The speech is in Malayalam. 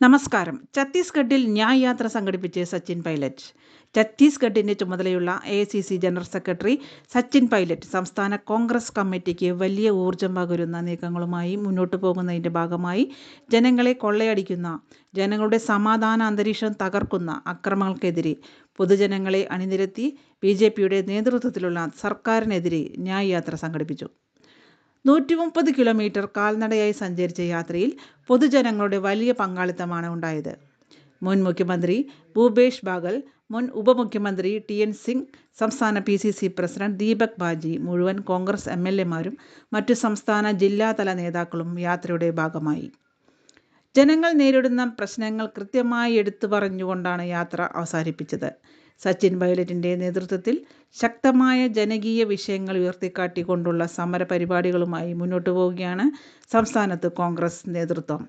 നമസ്കാരം. ഛത്തീസ്ഗഡിൽ ന്യായ് യാത്ര സംഘടിപ്പിച്ച് സച്ചിൻ പൈലറ്റ്. ഛത്തീസ്ഗഡിന്റെ ചുമതലയുള്ള A C C general secretary Sachin Pilot സംസ്ഥാന കോൺഗ്രസ് കമ്മിറ്റിക്ക് വലിയ ഊർജം പകരുന്ന നീക്കങ്ങളുമായി മുന്നോട്ടു പോകുന്നതിന്റെ ഭാഗമായി ജനങ്ങളെ കൊള്ളയടിക്കുന്ന ജനങ്ങളുടെ സമാധാന അന്തരീക്ഷം തകർക്കുന്ന അക്രമങ്ങൾക്കെതിരെ പൊതുജനങ്ങളെ അണിനിരത്തി ബി ജെ പിയുടെ നേതൃത്വത്തിലുള്ള സർക്കാരിനെതിരെ ന്യായ് യാത്ര സംഘടിപ്പിച്ചു. നൂറ്റി മുപ്പത് കിലോമീറ്റർ കാൽനടയായി സഞ്ചരിച്ച യാത്രയിൽ പൊതുജനങ്ങളുടെ വലിയ പങ്കാളിത്തമാണ് ഉണ്ടായത്. മുൻ മുഖ്യമന്ത്രി ഭൂപേഷ് ബാഗൽ മുൻ ഉപമുഖ്യമന്ത്രി ടി എൻ സിംഗ് സംസ്ഥാന P C C president Deepak Baij മുഴുവൻ കോൺഗ്രസ് എം എൽ എമാരും മറ്റു സംസ്ഥാന ജില്ലാതല നേതാക്കളും യാത്രയുടെ ഭാഗമായി. ജനങ്ങൾ നേരിടുന്ന പ്രശ്നങ്ങൾ കൃത്യമായി എടുത്തു പറഞ്ഞുകൊണ്ടാണ് യാത്ര അവസാനിപ്പിച്ചത്. സച്ചിൻ പൈലറ്റിന്റെ നേതൃത്വത്തിൽ ശക്തമായ ജനകീയ വിഷയങ്ങൾ ഉയർത്തിക്കാട്ടിക്കൊണ്ടുള്ള സമര പരിപാടികളുമായി മുന്നോട്ടു പോവുകയാണ് സംസ്ഥാനത്ത് കോൺഗ്രസ് നേതൃത്വം.